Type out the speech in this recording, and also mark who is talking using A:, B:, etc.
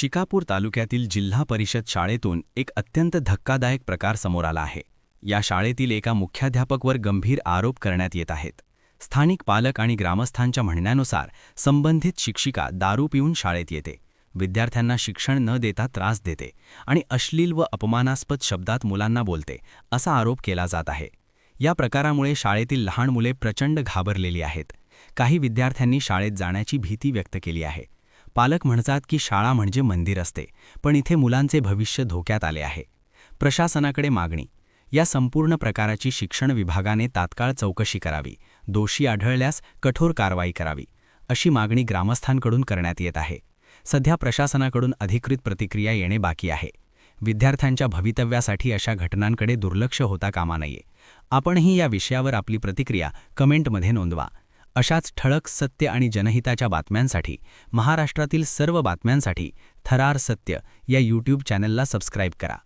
A: शिकापूर तालुक्यातील जिल्हा परिषद शाळेतून एक अत्यंत धक्कादायक प्रकार समोर आला आहे. या शाळेतील एका मुख्याध्यापकवर गंभीर आरोप करण्यात येत आहेत. स्थानिक पालक आणि ग्रामस्थांच्या म्हणण्यानुसार संबंधित शिक्षिका दारू पिऊन शाळेत येते. विद्यार्थ्यांना शिक्षण न देता त्रास देते आणि अश्लील व अपमानास्पद शब्दात मुलांना बोलते असा आरोप केला जात आहे. या प्रकारामुळे शाळेतील लहान मुले प्रचंड घाबरलेली आहेत. काही विद्यार्थ्यांनी शाळेत जाण्याची भीती व्यक्त केली आहे. पालक म्हणतात की शाळा म्हणजे मंदिर असते पण इथे मुलांचे भविष्य धोक्यात आले आहे. प्रशासनाकडे मागणी. या संपूर्ण प्रकाराची शिक्षण विभागाने तात्काळ चौकशी करावी. दोषी आढळल्यास कठोर कारवाई करावी अशी मागणी ग्रामस्थांकडून करण्यात येत आहे. सध्या प्रशासनाकडून अधिकृत प्रतिक्रिया येणे बाकी आहे. विद्यार्थ्यांच्या भवितव्यासाठी अशा घटनांकडे दुर्लक्ष होता कामा नये. आपणही या विषयावर आपली प्रतिक्रिया कमेंटमध्ये नोंदवा. अशाच ठळक सत्य आणि जनहिताच्या बातम्यांसाठी महाराष्ट्रातील सर्व बातम्यांसाठी थरार सत्य या यूट्यूब चॅनलला सबस्क्राईब करा.